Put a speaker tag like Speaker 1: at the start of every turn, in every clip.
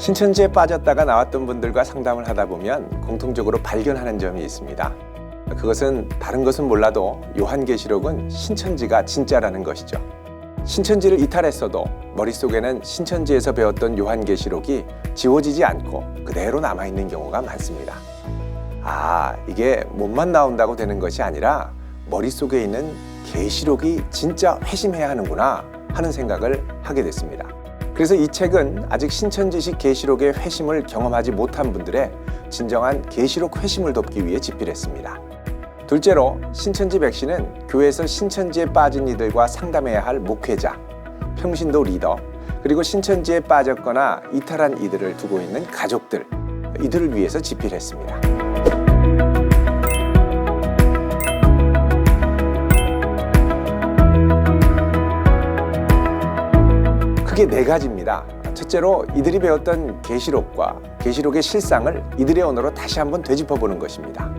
Speaker 1: 신천지에 빠졌다가 나왔던 분들과 상담을 하다 보면 공통적으로 발견하는 점이 있습니다. 그것은 다른 것은 몰라도 요한계시록은 신천지가 진짜라는 것이죠. 신천지를 이탈했어도 머릿속에는 신천지에서 배웠던 요한계시록이 지워지지 않고 그대로 남아있는 경우가 많습니다. 아, 이게 몸만 나온다고 되는 것이 아니라 머릿속에 있는 계시록이 진짜 회심해야 하는구나 하는 생각을 하게 됐습니다. 그래서 이 책은 아직 신천지식 계시록의 회심을 경험하지 못한 분들의 진정한 계시록 회심을 돕기 위해 집필했습니다. 둘째로 신천지 백신은 교회에서 신천지에 빠진 이들과 상담해야 할 목회자, 평신도 리더, 그리고 신천지에 빠졌거나 이탈한 이들을 두고 있는 가족들, 이들을 위해서 집필했습니다. 크게 네 가지입니다. 첫째로 이들이 배웠던 계시록과 계시록의 실상을 이들의 언어로 다시 한번 되짚어 보는 것입니다.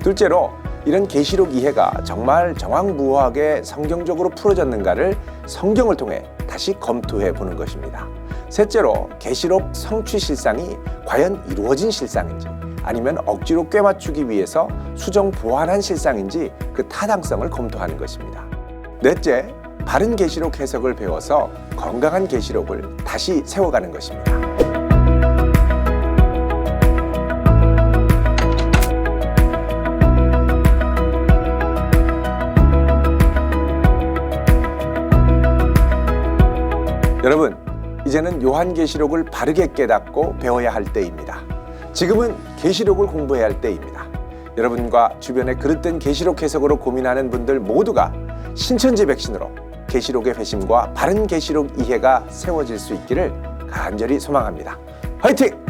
Speaker 1: 둘째로 이런 계시록 이해가 정말 정황무화하게 성경적으로 풀어졌는가를 성경을 통해 다시 검토해 보는 것입니다. 셋째로 계시록 성취 실상이 과연 이루어진 실상인지 아니면 억지로 꿰맞추기 위해서 수정 보완한 실상인지 그 타당성을 검토하는 것입니다. 넷째, 바른 계시록 해석을 배워서 건강한 계시록을 다시 세워가는 것입니다. 여러분, 이제는 요한계시록을 바르게 깨닫고 배워야 할 때입니다. 지금은 계시록을 공부해야 할 때입니다. 여러분과 주변에 그릇된 계시록 해석으로 고민하는 분들 모두가 신천지 백신으로 계시록의 회심과 바른 계시록 이해가 세워질 수 있기를 간절히 소망합니다. 화이팅!